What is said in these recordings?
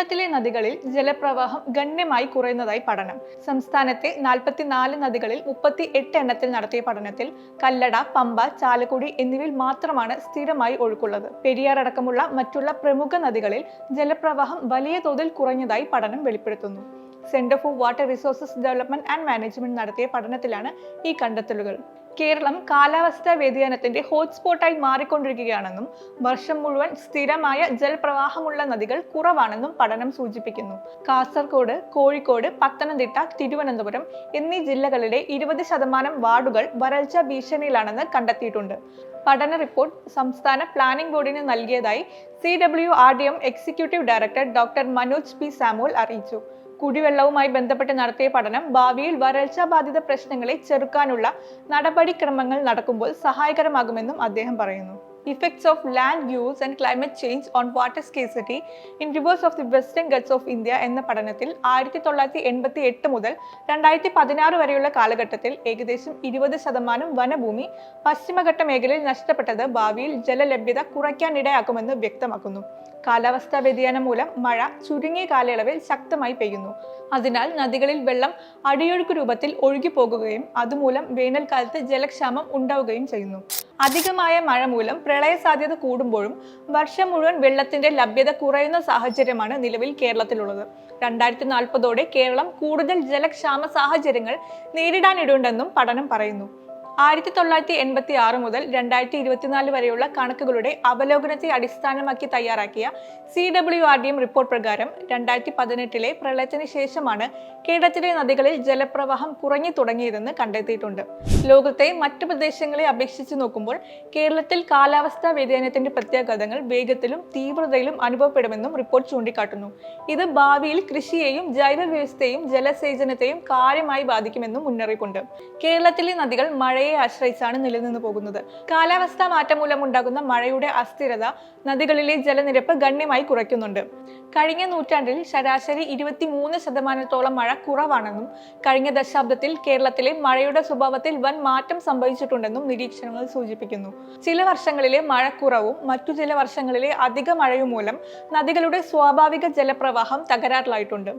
കേരളത്തിലെ നദികളിൽ ജലപ്രവാഹം ഗണ്യമായി കുറയുന്നതായി പഠനം. സംസ്ഥാനത്തെ നാൽപ്പത്തിനാല് നദികളിൽ മുപ്പത്തി എട്ട് എണ്ണത്തിൽ നടത്തിയ പഠനത്തിൽ കല്ലട പമ്പ ചാലക്കുടി എന്നിവയിൽ മാത്രമാണ് സ്ഥിരമായി ഒഴുക്കുള്ളത്. പെരിയാർ അടക്കമുള്ള മറ്റുള്ള പ്രമുഖ നദികളിൽ ജലപ്രവാഹം വലിയ തോതിൽ കുറഞ്ഞതായി പഠനം വെളിപ്പെടുത്തുന്നു. Centre for water resources development and management നടത്തിയ പഠനത്തിലാണ് ഈ കണ്ടെത്തലുകൾ. കേരളം കാലാവസ്ഥാ വ്യതിയാനത്തിന്റെ ഹോട്ട്സ്പോട്ടായി മാറിക്കൊണ്ടിരിക്കുകയാണെന്നും വർഷം മുഴുവൻ സ്ഥിരമായ ജലപ്രവാഹമുള്ള നദികൾ കുറവാണെന്നും പഠനം സൂചിപ്പിക്കുന്നു. കാസർഗോഡ് കോഴിക്കോട് പത്തനംതിട്ട തിരുവനന്തപുരം എന്നീ ജില്ലകളിലെ ഇരുപത് ശതമാനം വാർഡുകൾ വരൾച്ച ഭീഷണിയിലാണെന്ന് കണ്ടെത്തിയിട്ടുണ്ട്. പഠന റിപ്പോർട്ട് സംസ്ഥാന പ്ലാനിംഗ് ബോർഡിന് നൽകിയതായി C W R D M executive director doctor Manoj P Samuel അറിയിച്ചു. കുടിവെള്ളവുമായി ബന്ധപ്പെട്ട് നടത്തിയ പഠനം ഭാവിയിൽ വരൾച്ച ബാധിത പ്രശ്നങ്ങളെ ചെറുക്കാനുള്ള നടപടിക്രമങ്ങൾ നടക്കുമ്പോൾ സഹായകരമാകുമെന്നും അദ്ദേഹം പറയുന്നു. Effects of land use and climate change on water scarcity in rivers of the western Ghats of India എന്ന പഠനത്തിൽ ആയിരത്തി തൊള്ളായിരത്തി എൺപത്തി എട്ട് മുതൽ രണ്ടായിരത്തി പതിനാറ് വരെയുള്ള കാലഘട്ടത്തിൽ ഏകദേശം ഇരുപത് ശതമാനം വനഭൂമി പശ്ചിമഘട്ട മേഖലയിൽ നഷ്ടപ്പെട്ടത് ഭാവിയിൽ ജലലഭ്യത കുറയ്ക്കാനിടയാക്കുമെന്ന് വ്യക്തമാക്കുന്നു. കാലാവസ്ഥാ വ്യതിയാനം മൂലം മഴ ചുരുങ്ങിയ കാലയളവിൽ ശക്തമായി പെയ്യുന്നു. അതിനാൽ നദികളിൽ വെള്ളം അടിയൊഴുക്ക് രൂപത്തിൽ ഒഴുകി പോകുകയും അതുമൂലം വേനൽക്കാലത്ത് ജലക്ഷാമം ഉണ്ടാവുകയും ചെയ്യുന്നു. അധികമായ മഴ മൂലം പ്രളയ സാധ്യത കൂടുമ്പോഴും വർഷം മുഴുവൻ വെള്ളത്തിന്റെ ലഭ്യത കുറയുന്ന സാഹചര്യമാണ് നിലവിൽ കേരളത്തിലുള്ളത്. രണ്ടായിരത്തി നാൽപ്പതോടെ കേരളം കൂടുതൽ ജലക്ഷാമ സാഹചര്യങ്ങൾ നേരിടാനിടുണ്ടെന്നും പഠനം പറയുന്നു. ആയിരത്തി തൊള്ളായിരത്തി എൺപത്തി ആറ് മുതൽ രണ്ടായിരത്തി ഇരുപത്തിനാല് വരെയുള്ള കണക്കുകളുടെ അവലോകനത്തെ അടിസ്ഥാനമാക്കി തയ്യാറാക്കിയ C W R D M report പ്രകാരം രണ്ടായിരത്തി പതിനെട്ടിലെ പ്രളയത്തിന് ശേഷമാണ് കേരളത്തിലെ നദികളിൽ ജലപ്രവാഹം കുറഞ്ഞു തുടങ്ങിയതെന്ന് കണ്ടെത്തിയിട്ടുണ്ട്. ലോകത്തെ മറ്റു പ്രദേശങ്ങളെ അപേക്ഷിച്ച് നോക്കുമ്പോൾ കേരളത്തിൽ കാലാവസ്ഥാ വ്യതിയാനത്തിന്റെ പ്രത്യാഘാതങ്ങൾ വേഗത്തിലും തീവ്രതയിലും അനുഭവപ്പെടുമെന്നും റിപ്പോർട്ട് ചൂണ്ടിക്കാട്ടുന്നു. ഇത് ഭാവിയിൽ കൃഷിയെയും ജൈവ വ്യവസ്ഥയെയും ജലസേചനത്തെയും കാര്യമായി ബാധിക്കുമെന്നും മുന്നറിയിപ്പുണ്ട്. കേരളത്തിലെ നദികൾ മഴയെ ആശ്രയിച്ചാണ് നിലനിന്ന് പോകുന്നത്. കാലാവസ്ഥാ മാറ്റം മൂലം ഉണ്ടാകുന്ന മഴയുടെ അസ്ഥിരത നദികളിലെ ജലനിരപ്പ് ഗണ്യമായി കുറയ്ക്കുന്നുണ്ട്. കഴിഞ്ഞ നൂറ്റാണ്ടിൽ ശരാശരി ഇരുപത്തി മൂന്ന് ശതമാനത്തോളം മഴ കുറവാണെന്നും കഴിഞ്ഞ ദശാബ്ദത്തിൽ കേരളത്തിലെ മഴയുടെ സ്വഭാവത്തിൽ വൻ മാറ്റം സംഭവിച്ചിട്ടുണ്ടെന്നും നിരീക്ഷണങ്ങൾ സൂചിപ്പിക്കുന്നു. ചില വർഷങ്ങളിലെ മഴക്കുറവും മറ്റു ചില വർഷങ്ങളിലെ അധിക മഴയും മൂലം നദികളുടെ സ്വാഭാവിക ജലപ്രവാഹം തകരാറിലായിട്ടുണ്ട്.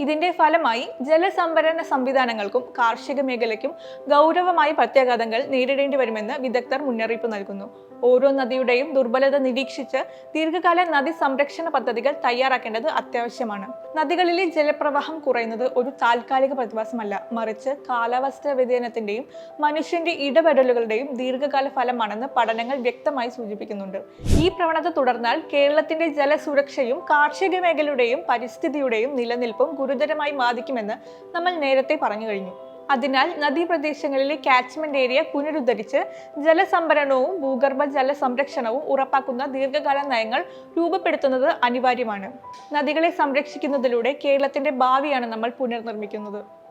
ഇതിന്റെ ഫലമായി ജലസംഭരണ സംവിധാനങ്ങൾക്കും കാർഷിക മേഖലയ്ക്കും ഗൗരവമായ പ്രത്യാഘാതങ്ങൾ നേരിടേണ്ടി വരുമെന്ന് വിദഗ്ധർ മുന്നറിയിപ്പ് നൽകുന്നു. ഓരോ നദിയുടെയും ദുർബലത നിരീക്ഷിച്ച് ദീർഘകാല നദി സംരക്ഷണ പദ്ധതികൾ തയ്യാറാക്കേണ്ടത് അത്യാവശ്യമാണ്. നദികളിലെ ജലപ്രവാഹം കുറയുന്നത് ഒരു താൽക്കാലിക പ്രതിഭാസമല്ല. മറിച്ച് കാലാവസ്ഥാ വ്യതിയാനത്തിന്റെയും മനുഷ്യന്റെ ഇടപെടലുകളുടെയും ദീർഘകാല ഫലമാണെന്ന് പഠനങ്ങൾ വ്യക്തമായി സൂചിപ്പിക്കുന്നുണ്ട്. ഈ പ്രവണത തുടർന്നാൽ കേരളത്തിന്റെ ജലസുരക്ഷയും കാർഷിക മേഖലയുടെയും പരിസ്ഥിതിയുടെയും നിലനിൽപ്പും ഗുരുതരമായി ബാധിക്കുമെന്ന് നമ്മൾ നേരത്തെ പറഞ്ഞു കഴിഞ്ഞു. അതിനാൽ നദീപ്രദേശങ്ങളിലെ കാച്ച്മെന്റ് ഏരിയ പുനരുദ്ധരിച്ച് ജലസംഭരണവും ഭൂഗർഭ ജല സംരക്ഷണവും ഉറപ്പാക്കുന്ന ദീർഘകാല നയങ്ങൾ രൂപപ്പെടുത്തുന്നത് അനിവാര്യമാണ്. നദികളെ സംരക്ഷിക്കുന്നതിലൂടെ കേരളത്തിന്റെ ഭാവിയാണ് നമ്മൾ പുനർനിർമ്മിക്കുന്നത്.